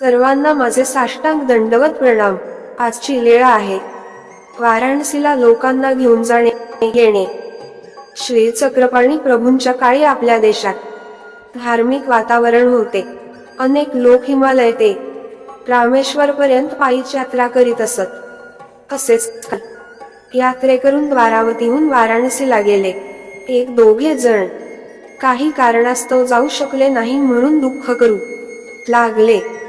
सर्वांना माझे साष्टांग दंडवत प्रणाम. आजची लीळा आहे. वाराणसीला लोकांना घेऊन जाणे येणे. श्री चक्रपाणी प्रभूंच्या काळी आपल्या देशात. धार्मिक वातावरण होते. अनेक लोक हिमालय ते. रामेश्वर पर्यंत यात्रा करीत असत. असेच यात्रेकरून द्वारावतीहून वाराणसीला गेले. एक दोघे जण. काही कारणास्तव जाऊ शकले नाही म्हणून दुःख करू लागले.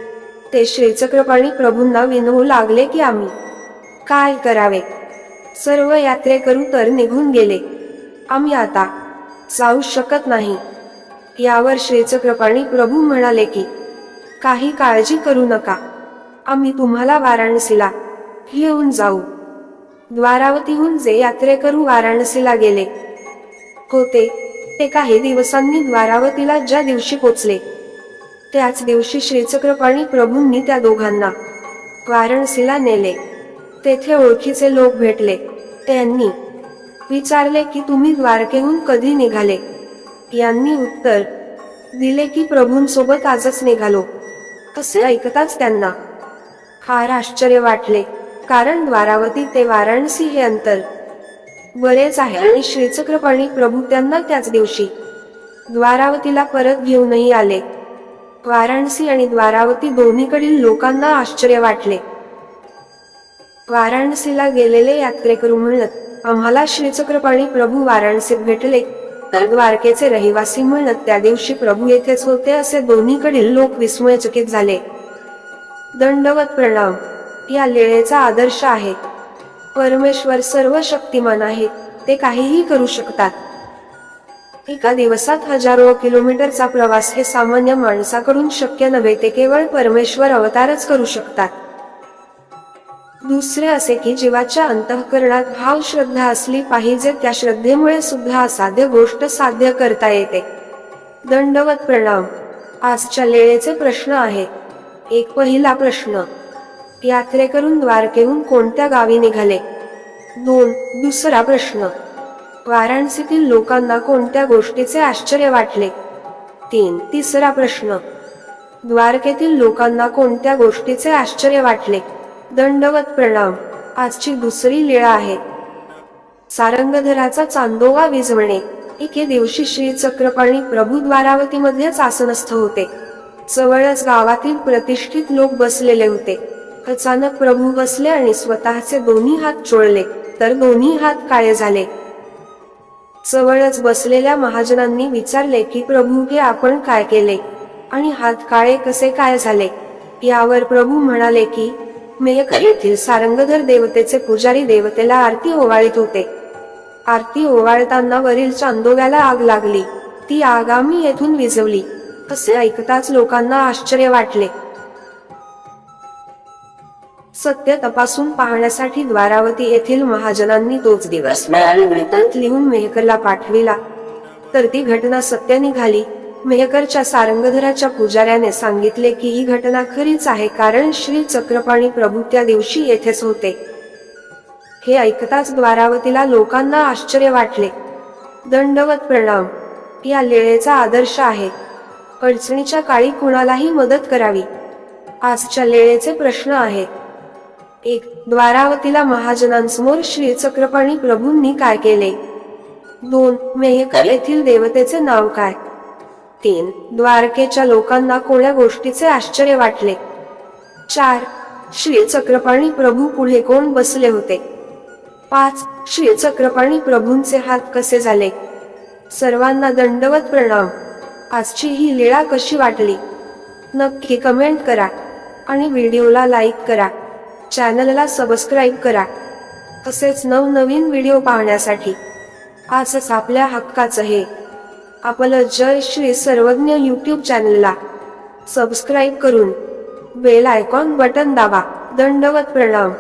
ते श्रीचक्रपाणी प्रभूंना विनवू लागले की आम्ही. काय करावे? सर्व यात्रेकरू तर निघून गेले. आम्ही आता जाऊ शकत नाही. यावर श्रीचक्रपाणी प्रभू म्हणाले की काही काळजी करू नका. आम्ही तुम्हाला वाराणसीला घेऊन जाऊ. द्वारावतीहून जे यात्रेकरू वाराणसीला गेले. होते. ते काही दिवसांनी द्वारावतीला ज्या दिवशी पोचले. त्याच दिवशी श्रीचक्रपाणी प्रभूंनी त्या दोघांना वाराणसीला नेले. तेथे ओळखीचे लोक भेटले. त्यांनी विचारले की तुम्ही द्वारकेहून कधी निघाले? यांनी उत्तर दिले की प्रभूंसोबत आजच निघालो. असे ऐकताच त्यांना फार आश्चर्य वाटले कारण द्वारावती ते वाराणसी हे अंतर बरेच आहे आणि श्रीचक्रपाणी प्रभू त्यांना त्याच दिवशी द्वारावतीला परत घेऊनही आले. वाराणसी आणि द्वारावती दोन्हीकडील लोकांना आश्चर्य वाटले. वाराणसीला गेलेले यात्रेकरू म्हणत आम्हाला श्रीचक्रपाणी प्रभू वाराणसीत भेटले तर द्वारकेचे रहिवासी म्हणत त्या दिवशी प्रभू येथेच होते असे दोन्हीकडील लोक विस्मयचकित झाले. दंडवत प्रणाम या लेळेचा आदर्श आहे. परमेश्वर सर्व शक्तिमान आहे ते काहीही करू शकतात. एका दिवसात हजारो किलोमीटरचा प्रवास हे सामान्य माणसाकडून शक्य नव्हे ते केवळ परमेश्वर अवतारच करू शकतात. दुसरे असे की जीवाच्या अंतःकरणात भाव श्रद्धा असली पाहिजे त्या श्रद्धेमुळे सुद्धा असाध्य गोष्ट साध्य करता येते. दंडवत प्रणाम. आजच्या लेळेचे प्रश्न आहेत एक पहिला प्रश्न. यात्रेकरून द्वारकेहून कोणत्या गावी निघाले? दोन. दुसरा प्रश्न. वाराणसीतील लोकांना कोणत्या गोष्टीचे आश्चर्य वाटले? तीन. तिसरा प्रश्न. द्वारकेतील लोकांना कोणत्या गोष्टीचे आश्चर्य वाटले? दंडवत प्रणाम. आजची दुसरी लीळा आहे. सारंगधराचा चांदोवा विजवणे एके दिवशी श्री चक्रपाणी प्रभू द्वारावतीमध्येच आसनस्थ होते. जवळच गावातील प्रतिष्ठित लोक बसलेले होते. अचानक प्रभू बसले आणि स्वतःचे दोन्ही हात चोळले. तर दोन्ही हात काळे झाले. जवळच बसलेल्या महाजनांनी विचारले की प्रभू की आपण काय केले? आणि हात काळे कसे काय झाले? यावर प्रभू म्हणाले की मेयकर येथील सारंगधर देवतेचे पुजारी देवतेला आरती ओवाळीत होते. आरती ओवाळताना वरील चांदोव्याला आग लागली. ती आग आम्ही येथून विझवली. असे ऐकताच लोकांना आश्चर्य वाटले. सत्य तपासून पाहण्यासाठी द्वारावती येथील महाजनांनी तोच दिवस वृत्तांत लिहून मेहकरला पाठविला. तर ती घटना सत्य निघाली. मेहकरच्या सारंगधराच्या पुजाऱ्याने सांगितले की ही घटना खरीच आहे कारण श्री चक्रपाणी प्रभू त्या दिवशी येथेच होते. हे ऐकताच द्वारावतीला लोकांना आश्चर्य वाटले. दंडवत प्रणाम. या लेळेचा आदर्श आहे. अडचणीच्या काळी कुणालाही मदत करावी. आजच्या लेळेचे प्रश्न आहेत. एक द्वारावतीला महाजनांसमोर श्री चक्रपाणी प्रभूंनी काय केले? दोन मेहकर येथील देवतेचे नाव काय? तीन द्वारकेच्या लोकांना कोण्या गोष्टीचे आश्चर्य वाटले? चार श्री चक्रपाणी प्रभू पुढे कोण बसले होते? पाच श्री चक्रपाणी प्रभूंचे हात कसे झाले? सर्वांना दंडवत प्रणाम. आजची ही लीळा कशी वाटली? नक्की कमेंट करा आणि व्हिडिओला लाईक करा. चॅनलला सबस्क्राईब करा. तसेच नवनवीन व्हिडिओ पाहण्यासाठी आजच आपल्या हक्काचं हे. आपलं जय श्री सर्वज्ञ यूट्यूब चॅनलला सबस्क्राईब करून बेल आयकॉन बटन दाबा. दंडवत प्रणाम.